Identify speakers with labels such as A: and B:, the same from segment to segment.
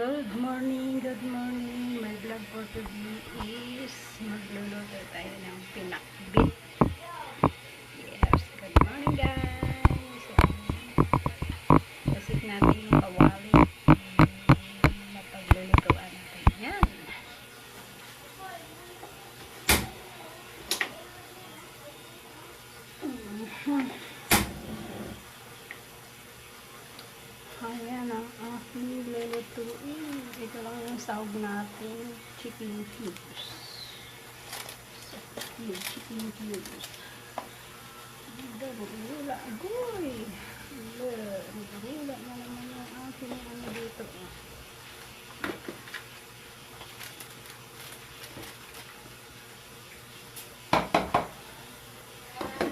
A: Good morning, good morning. My vlog for today is magluluto tayo ng pinakbit. Yes, good morning guys. Kasik natin yung kawali na paglulutuan natin. Yan. Mhm. Ayan ang aking lulutuin. Ito lang yung sahog natin. Chicken cubes. Yung chicken cubes. Darula. Agoy! Darula na naman yung aking ano dito.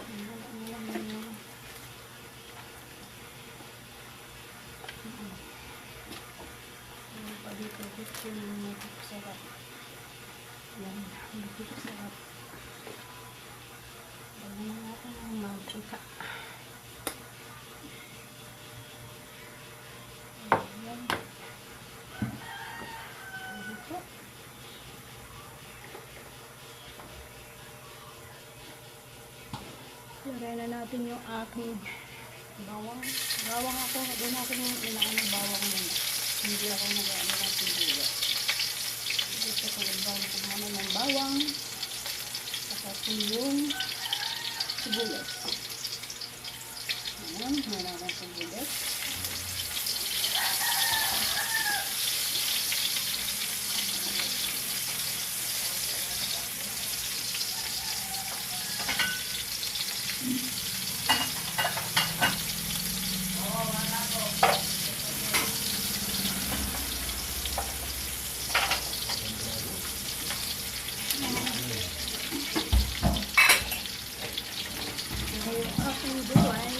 A: Darula na naman yung Ano pa dito? Dito yung magiging sarap. Yan, magiging sarap. Lagyan natin ang mantika. Ayan. Dito. Lagyan na natin yung aking bawang. Bawang ako. Doon ako yung inaano bawang muna. Hindi ako nag-ano. Ko bawang ko muna ng bawang. Saka yung sibuyas. Ayan, meron ng sibuyas. Ito yung aking buhay.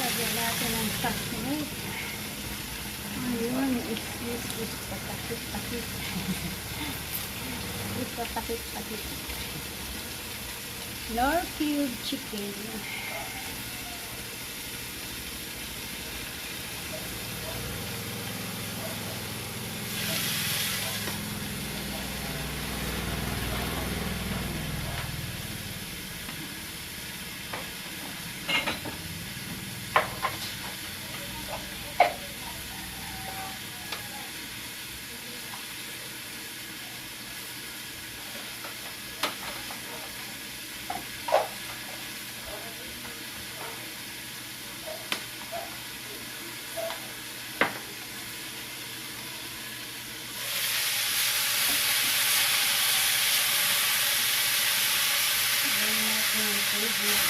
A: Lagyan natin ang takip. Ayun, is is is patakip-takip. Nor cube chicken. Lagyan natin ang tubig.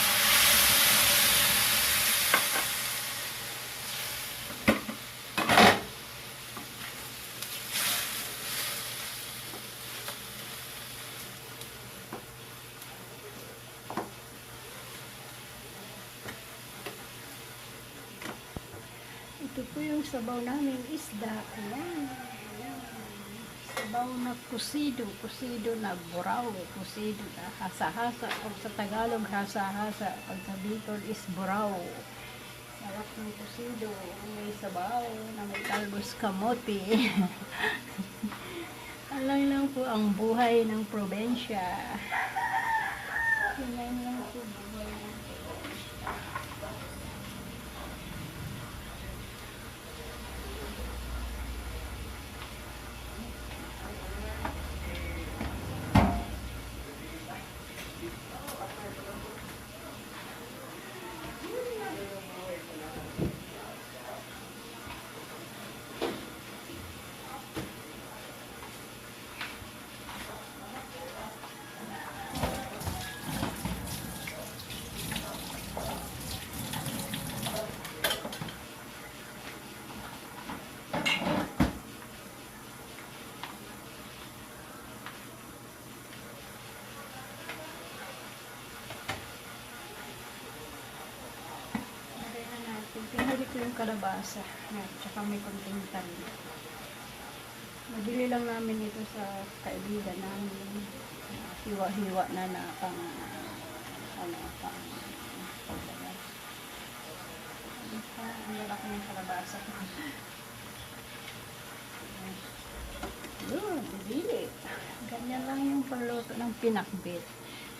A: Ito po yung sabaw namin isda. Ayan. Ayan. Sabaw na kusido. Kusido na buraw. Kusido na hasa-hasa. Pag sa Tagalog, hasa-hasa. Pag sa Bicol is buraw. Sarap ng kusido. May sabaw na may talbos kamote. Alang lang po ang buhay ng probensya. Yan lang po buhay ng probensya. Ito yung kalabasa. At saka may konting talim. Nabili lang namin ito sa kaibigan namin. Ah, Hiwa-hiwa na na pang ano pang Ang lalaki ng kalabasa. Yun, bibili. Ganyan lang yung panluto ng pinakbit.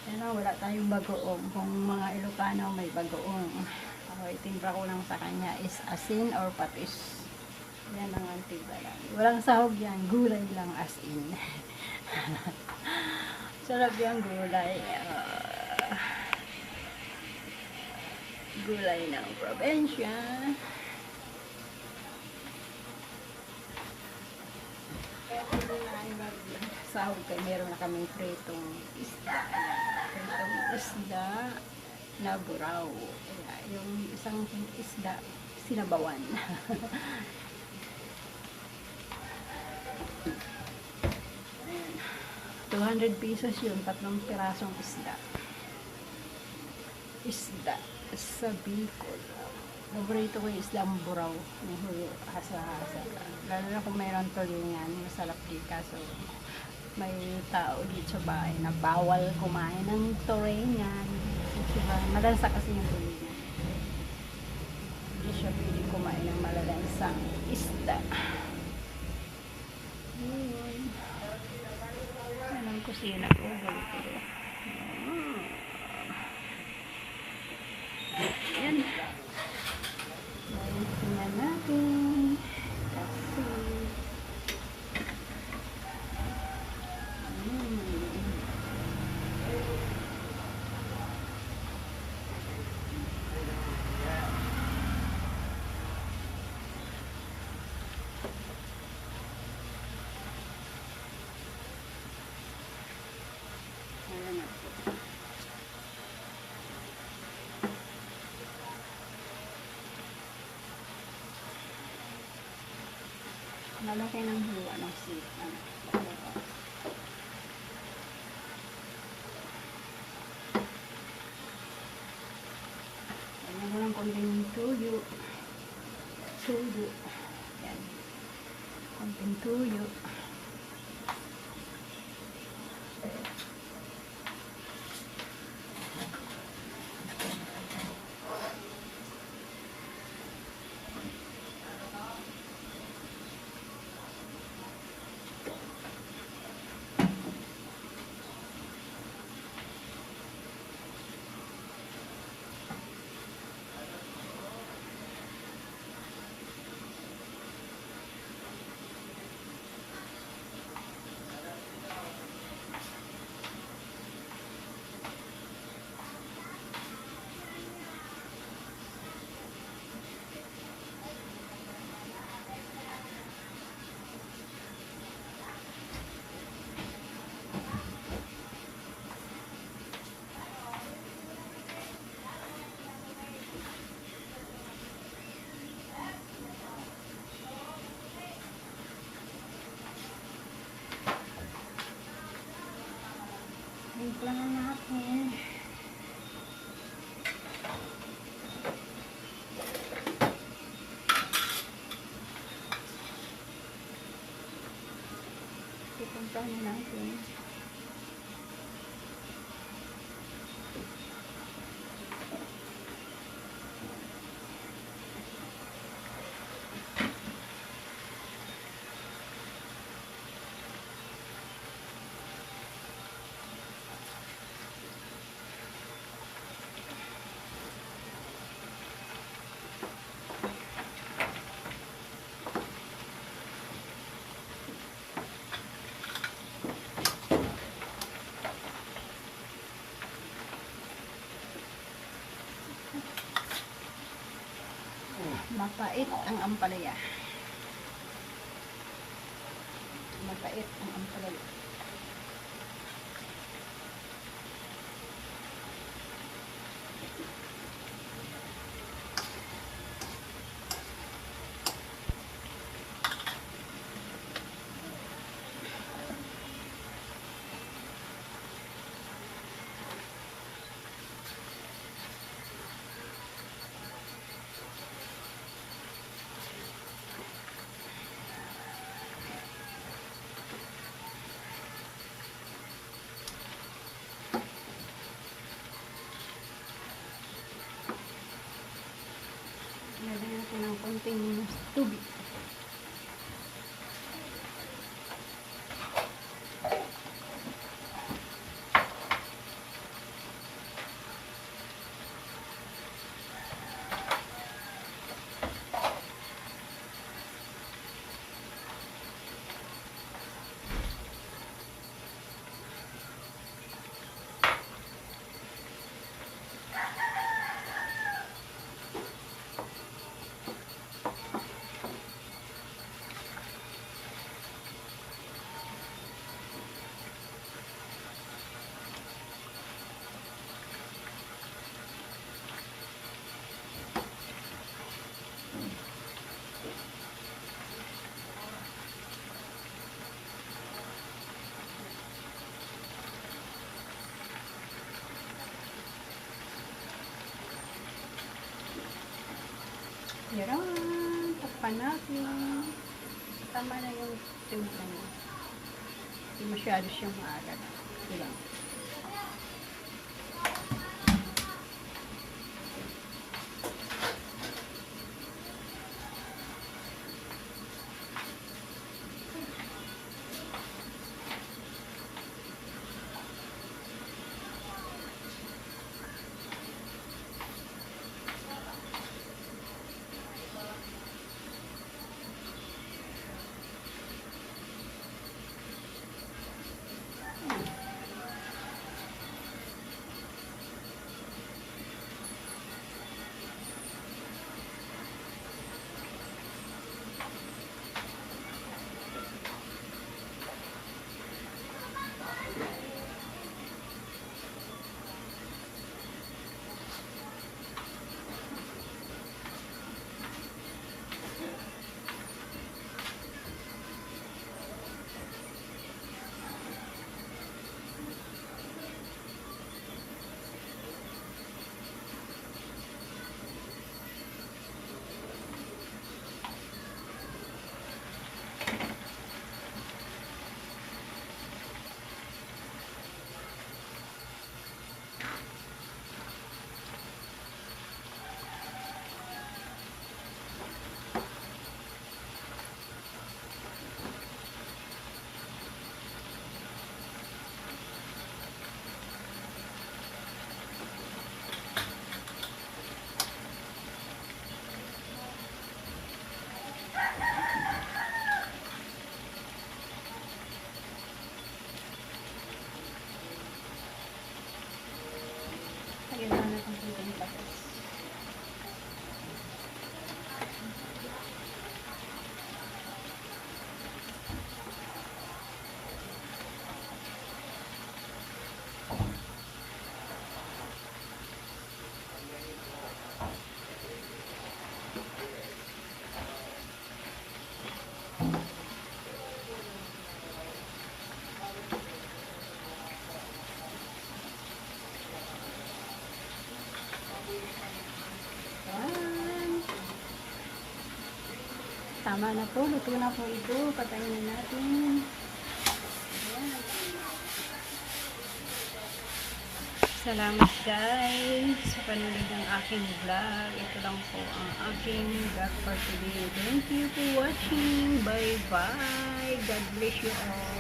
A: Kaya wala tayong bagoong. Kung mga Ilocano may bagoong. Ako itimpra ko lang sa kanya is asin or patis. Yan ang antiba lang. Walang sahog yan. Gulay lang as in. Sarap yung gulay. Ah, gulay ng probinsya. Mag-sahog kaya meron na kaming pritong isda. Pritong isda na buraw. Yung isang isda, sinabawan. 200 pesos yun, tatlong pirasong isda. Isda sa Bicol. Paborito ko yung isda ang buraw. May huyo, hasa-hasa. Lalo na kung mayroon tulingan, masarap di kaso may tao dito sa bahay na bawal kumain ng tulingan. Diba? Malansa kasi yung tulingan. Hindi siya pwede kumain ng malalansang isda. Yun. Yan ang kusina ko. Ganito. Mm. Yan. Yan tingnan natin. Kasi. Mm. Ayan na. Malaki ng hiwa ng seat. Ano? Lagyan mo lang konting tuyo. Tuyo. Yan. Konting tuyo. Timpla na natin. Timpla na natin. Mapait ang ampalaya. Mapait ang ampalaya. Konting tubig. Yan. Natin. Tama na yung timpla niya. Hindi masyado siyang maalat. Ito yang Anda. Tama na po. Luto na po ito. Patayin na natin. Salamat guys sa panonood ng aking vlog. Ito lang po ang aking vlog for today. Thank you for watching. Bye bye. God bless you all.